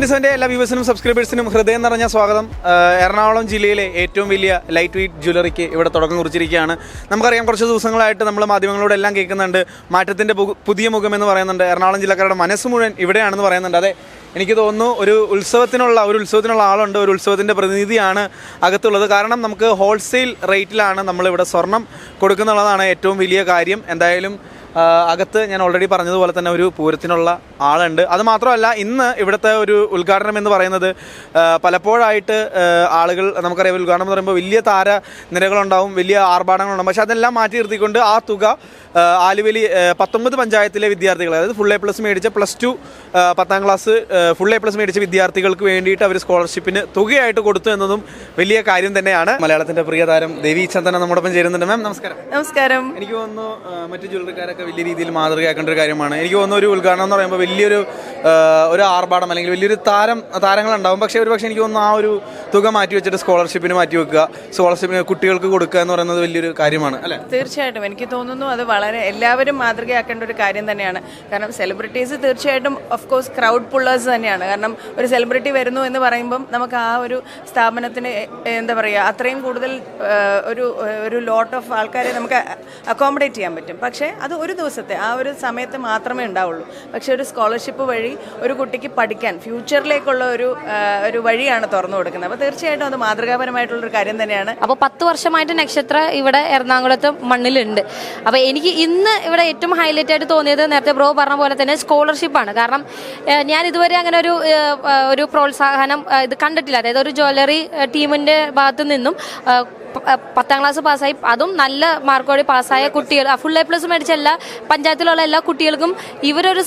ഡിസൈന്റെ എല്ലാ വ്യൂവേഴ്സിനും സബ്സ്ക്രൈബേഴ്സിനും ഹൃദയം നിറഞ്ഞ സ്വാഗതം. എറണാകുളം ജില്ലയിലെ ഏറ്റവും വലിയ ലൈറ്റ് വെയിറ്റ് ജ്വല്ലറിക്ക് ഇവിടെ തുടക്കം കുറിച്ചിരിക്കുകയാണ്. നമുക്കറിയാം കുറച്ച് ദിവസങ്ങളായിട്ട് നമ്മൾ മാധ്യമങ്ങളോട് എല്ലാം കേൾക്കുന്നുണ്ട്. മാറ്റത്തിന്റെ പുതിയ മുഖം എന്ന് പറയുന്നുണ്ട്. എറണാകുളം ജില്ലക്കാരുടെ മനസ്സ് മുഴുവൻ ഇവിടെയാണെന്ന് പറയുന്നുണ്ട്. അതെ എനിക്ക് തോന്നുന്നു ഒരു ഉത്സവത്തിനുള്ള ഒരു ഉത്സവത്തിനുള്ള ആളുണ്ട് ഒരു ഉത്സവത്തിന്റെ പ്രതിനിധിയാണ് അകത്തുള്ളത്. കാരണം നമുക്ക് ഹോൾസെയിൽ റേറ്റിലാണ് നമ്മളിവിടെ സ്വർണം കൊടുക്കുന്നുള്ളതാണ് ഏറ്റവും വലിയ കാര്യം. എന്തായാലും അകത്ത് ഞാൻ ഓൾറെഡി പറഞ്ഞതുപോലെ തന്നെ ഒരു പൂരത്തിനുള്ള ആളുണ്ട്. അത് മാത്രമല്ല ഇന്ന് ഇവിടുത്തെ ഒരു ഉദ്ഘാടനം എന്ന് പറയുന്നത് പലപ്പോഴായിട്ട് ആളുകൾ നമുക്കറിയാം ഉദ്ഘാടനം എന്ന് പറയുമ്പോൾ വലിയ താര നിരകളുണ്ടാവും വലിയ ആർഭാടങ്ങളുണ്ടാവും. പക്ഷേ അതെല്ലാം മാറ്റി നിർത്തിക്കൊണ്ട് ആ തുക ആലുവലി പത്തൊമ്പത് പഞ്ചായത്തിലെ വിദ്യാർത്ഥികൾ അതായത് ഫുൾ എ പ്ലസ് മേടിച്ച പ്ലസ് ടു പത്താം ക്ലാസ് ഫുൾ എ പ്ലസ് മേടിച്ച വിദ്യാർത്ഥികൾക്ക് വേണ്ടിയിട്ട് അവർ സ്കോളർഷിപ്പിന് തുകയായിട്ട് കൊടുത്തു എന്നതും വലിയ കാര്യം തന്നെയാണ്. മലയാളത്തിന്റെ പ്രിയതാരം ദേവി ചന്ദന നമ്മോടൊപ്പം ചേരുന്നുണ്ട്. മാം നമസ്കാരം. നമസ്കാരം. എനിക്ക് തോന്നുന്നു മറ്റു ജ്വല്ലറിക്കാരൊക്കെ വലിയ രീതിയിൽ മാതൃകയാക്കേണ്ട ഒരു കാര്യമാണ്. എനിക്ക് തോന്നുന്നു ഒരു ഉദ്ഘാടനം എന്ന് പറയുമ്പോൾ വലിയൊരു ഒരു ആർഭാടം അല്ലെങ്കിൽ വലിയൊരു താരം താരങ്ങളുണ്ടാവും. പക്ഷേ ഒരു പക്ഷേ എനിക്ക് തോന്നുന്നു ആ ഒരു തുക മാറ്റി വെച്ചിട്ട് സ്കോളർഷിപ്പിന് മാറ്റി വെക്കുക സ്കോളർഷിപ്പിന് കുട്ടികൾക്ക് കൊടുക്കുക എന്ന് പറയുന്നത് വലിയൊരു കാര്യമാണ് അല്ലേ? തീർച്ചയായിട്ടും. എനിക്ക് തോന്നുന്നു അത് വളരെ എല്ലാവരും മാതൃകയാക്കേണ്ട ഒരു കാര്യം തന്നെയാണ്. കാരണം സെലിബ്രിറ്റീസ് തീർച്ചയായിട്ടും ഓഫ് കോഴ്സ് ക്രൗഡ് പുള്ളേഴ്സ് തന്നെയാണ്. കാരണം ഒരു സെലിബ്രിറ്റി വരുന്നു എന്ന് പറയുമ്പം നമുക്ക് ആ ഒരു സ്ഥാപനത്തിന് എന്താ പറയുക അത്രയും കൂടുതൽ ഒരു ഒരു ലോട്ട് ഓഫ് ആൾക്കാരെ നമുക്ക് അക്കോമഡേറ്റ് ചെയ്യാൻ പറ്റും. പക്ഷേ അത് ഒരു ദിവസത്തെ ആ ഒരു സമയത്ത് മാത്രമേ ഉണ്ടാവുള്ളൂ. പക്ഷേ ഒരു സ്കോളർഷിപ്പ് വഴി ഒരു കുട്ടിക്ക് പഠിക്കാൻ ഫ്യൂച്ചറിലേക്കുള്ള ഒരു ഒരു വഴിയാണ് തുറന്നു കൊടുക്കുന്നത്. അപ്പോൾ തീർച്ചയായിട്ടും അത് മാതൃകാപരമായിട്ടുള്ളൊരു കാര്യം തന്നെയാണ്. അപ്പോൾ പത്ത് വർഷമായിട്ട് നക്ഷത്ര ഇവിടെ എറണാകുളത്ത് മണ്ണിലുണ്ട്. അപ്പോൾ എനിക്ക് ഇന്ന് ഇവിടെ ഏറ്റവും ഹൈലൈറ്റ് ആയിട്ട് തോന്നിയത് നേരത്തെ ബ്രോ പറഞ്ഞ പോലെ തന്നെ സ്കോളർഷിപ്പാണ് കാരണം ഞാൻ ഇതുവരെ അങ്ങനെ ഒരു ഒരു പ്രോത്സാഹനം ഇത് കണ്ടിട്ടില്ല. അതായത് ഒരു ജ്വല്ലറി ടീമിന്റെ ഭാഗത്തു നിന്നും പത്താം ക്ലാസ് പാസ്സായി. അതും നല്ല മാർക്കോടെ പാസ്സായ കുട്ടികൾ. ഫുൾ എ പ്ലസ് മേടിച്ച എല്ലാ പഞ്ചായത്തിലുള്ള എല്ലാ കുട്ടികൾക്കും ഇവരൊരു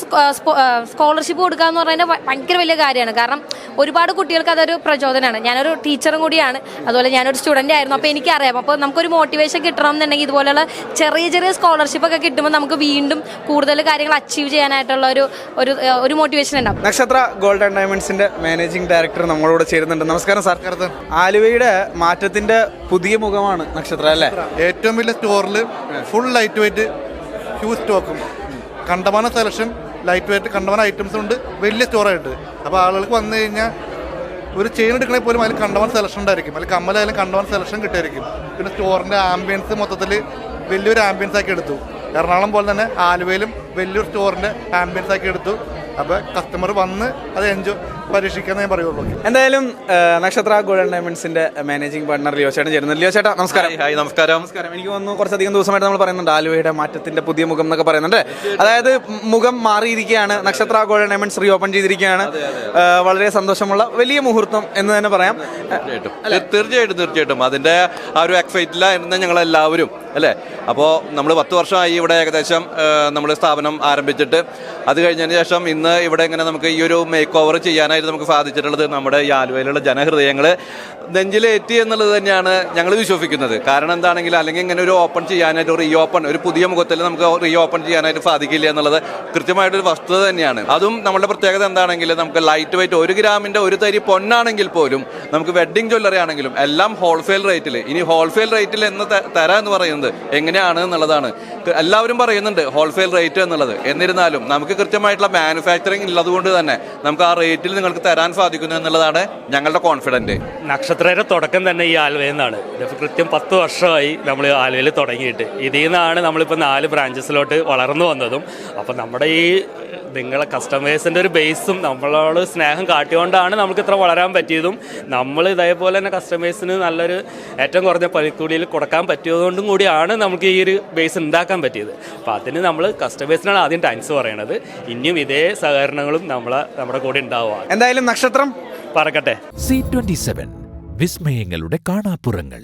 സ്കോളർഷിപ്പ് കൊടുക്കുക എന്ന് പറയുന്നത് ഭയങ്കര വലിയ കാര്യമാണ്. കാരണം ഒരുപാട് കുട്ടികൾക്ക് അതൊരു പ്രചോദനമാണ്. ഞാനൊരു ടീച്ചറും കൂടിയാണ്. അതുപോലെ ഞാനൊരു സ്റ്റുഡന്റ് ആയിരുന്നു. അപ്പോൾ എനിക്കറിയാം. അപ്പോൾ നമുക്കൊരു മോട്ടിവേഷൻ കിട്ടണം എന്നുണ്ടെങ്കിൽ ഇതുപോലെയുള്ള ചെറിയ ചെറിയ സ്കോളർഷിപ്പ് ഒക്കെ കിട്ടുമ്പോൾ നമുക്ക് വീണ്ടും കൂടുതൽ കാര്യങ്ങൾ അച്ചീവ് ചെയ്യാനായിട്ടുള്ള ഒരു ഒരു ഒരു മോട്ടിവേഷൻ ഉണ്ടാവും. നക്ഷത്ര ഗോൾഡൻ ആൻഡ് ഡയമണ്ട്സിന്റെ മാനേജിംഗ് ഡയറക്ടർ നമ്മളോട് ചേരുന്നുണ്ട്. നമസ്കാരം സാർ ആലുവയുടെ മാറ്റത്തിന്റെ പുതിയ മുഖമാണ് നക്ഷത്ര അല്ലേ? ഏറ്റവും വലിയ സ്റ്റോറിൽ ഫുൾ ലൈറ്റ് വെയിറ്റ് ഹ്യൂജ് സ്റ്റോക്കും കണ്ടമാന സെലക്ഷൻ ലൈറ്റ് വെയിറ്റ് കണ്ടമാന ഐറ്റംസ് ഉണ്ട്. വലിയ സ്റ്റോറായിട്ട് അപ്പോൾ ആളുകൾക്ക് വന്നു കഴിഞ്ഞാൽ ഒരു ചെയിൻ എടുക്കണേ പോലും അതിൽ കണ്ടമാന സെലക്ഷൻ ഉണ്ടായിരിക്കും. അതിൽ കമ്മലായാലും കണ്ടമാന സെലക്ഷൻ കിട്ടായിരിക്കും. പിന്നെ സ്റ്റോറിന്റെ ആംബിയൻസ് മൊത്തത്തിൽ വലിയൊരു ആംബിയൻസ് ആക്കി എടുത്തു. എറണാകുളം പോലെ തന്നെ ആലുവയിലും വലിയൊരു സ്റ്റോറിന്റെ ആംബിയൻസ് ആക്കി എടുത്തു. അപ്പോൾ കസ്റ്റമർ വന്ന് അത് എൻജോയ് പരീക്ഷിക്കാന്നേ പറയുള്ളൂ. എന്തായാലും നക്ഷത്ര ഗോൾഡ് ഡയമണ്ട്സിന്റെ മാനേജിംഗ് പാർട്ണർ ലിയോ ചേട്ടൻ ചേരുന്നത് ലിയോ ചേട്ടാ നമസ്കാരം. ഹായ് നമസ്കാരം. നമസ്കാരം. എനിക്ക് തോന്നുന്നു കുറച്ചധികം ദിവസമായിട്ട് നമ്മൾ പറയുന്നുണ്ട് ആലുവയുടെ മാറ്റത്തിന്റെ പുതിയ മുഖം എന്നൊക്കെ പറയുന്നുണ്ട്. അതായത് മുഖം മാറിയിരിക്കുകയാണ്. നക്ഷത്ര ഗോൾഡ് ഡയമണ്ട്സ് റീ ഓപ്പൺ ചെയ്തിരിക്കുകയാണ് വളരെ സന്തോഷമുള്ള വലിയ മുഹൂർത്തം എന്ന് തന്നെ പറയാം. തീർച്ചയായിട്ടും. തീർ- തീർച്ചയായിട്ടും തീർച്ചയായിട്ടും. അതിന്റെ ആ ഒരു എക്സൈറ്റിലായിരുന്നു ഞങ്ങൾ എല്ലാവരും അല്ലേ? അപ്പോൾ നമ്മൾ പത്ത് വർഷമായി ഇവിടെ ഏകദേശം നമ്മൾ സ്ഥാപനം ആരംഭിച്ചിട്ട് അത് കഴിഞ്ഞതിന് ശേഷം ഇന്ന് ഇവിടെ ഇങ്ങനെ നമുക്ക് ഈ ഒരു മേക്ക് ഓവർ ചെയ്യാനായിട്ട് നമുക്ക് സാധിച്ചിട്ടുള്ളത് നമ്മുടെ ഈ ആലുവയിലുള്ള ജനഹൃദയങ്ങൾ നെഞ്ചിലേറ്റി എന്നുള്ളത് തന്നെയാണ് ഞങ്ങൾ വിശ്വസിക്കുന്നത്. കാരണം എന്താണെങ്കിൽ അല്ലെങ്കിൽ ഇങ്ങനെ ഒരു ഓപ്പൺ ചെയ്യാനായിട്ട് റീ ഓപ്പൺ ഒരു പുതിയ മുഖത്തിൽ നമുക്ക് റീ ഓപ്പൺ ചെയ്യാനായിട്ട് സാധിക്കില്ല എന്നുള്ളത് കൃത്യമായിട്ടൊരു വസ്തുത തന്നെയാണ്. അതും നമ്മുടെ പ്രത്യേകത എന്താണെങ്കിൽ നമുക്ക് ലൈറ്റ് വെയിറ്റ് ഒരു ഗ്രാമിന്റെ ഒരു തരി പൊന്നാണെങ്കിൽ പോലും നമുക്ക് വെഡ്ഡിംഗ് ജ്വല്ലറി ആണെങ്കിലും എല്ലാം ഹോൾസെയിൽ റേറ്റിൽ ഇനി ഹോൾസെയിൽ റേറ്റിൽ എന്ന് തരാമെന്ന് തരാ എന്ന് പറയുന്നത് എങ്ങനെയാണ് എന്നുള്ളതാണ്. എല്ലാവരും പറയുന്നുണ്ട് ഹോൾസെയിൽ റേറ്റ് എന്നുള്ളത്. എന്നിരുന്നാലും നമുക്ക് കൃത്യമായിട്ടുള്ള മാനുഫാക്ചറിങ് ഉള്ളതുകൊണ്ട് തന്നെ നമുക്ക് ആ റേറ്റിൽ നിങ്ങൾക്ക് തരാൻ സാധിക്കുന്നു എന്നുള്ളതാണ് ഞങ്ങളുടെ കോൺഫിഡന്റ് നക്ഷത്രയുടെ തുടക്കം തന്നെ ഈ ആലുവയിൽ നിന്നാണ്. കൃത്യം പത്ത് വർഷമായി നമ്മൾ ആലുവയിൽ തുടങ്ങിയിട്ട്. ഇതിൽ നിന്നാണ് നമ്മളിപ്പോൾ നാല് ബ്രാഞ്ചസിലോട്ട് വളർന്നു വന്നതും. അപ്പം നമ്മുടെ ഈ നിങ്ങളെ കസ്റ്റമേഴ്സിന്റെ ഒരു ബേസും നമ്മളോട് സ്നേഹം കാട്ടിയോണ്ടാണ് നമുക്ക് ഇത്ര വളരാൻ പറ്റിയതും. നമ്മൾ ഇതേപോലെ തന്നെ കസ്റ്റമേഴ്സിന് നല്ലൊരു ഏറ്റവും കുറഞ്ഞ പണിക്കൂലിയിൽ കൊടുക്കാൻ പറ്റിയതുകൊണ്ടും കൂടിയാണ് നമുക്ക് ഈ ഒരു ബേസ് ഉണ്ടാക്കാൻ പറ്റിയത്. അപ്പോൾ അതിന് നമ്മൾ കസ്റ്റമേഴ്സിനാണ് ആദ്യം താങ്ക്സ് പറയണത്. ഇനിയും ഇതേ സഹകരണങ്ങളും നമ്മളെ നമ്മുടെ കൂടെ ഉണ്ടാവുക എന്തായാലും നക്ഷത്രം? പറക്കട്ടെ. സി ട്വന്റി സെവൻ വിസ്മയങ്ങളുടെ കാണാപ്പുറങ്ങൾ.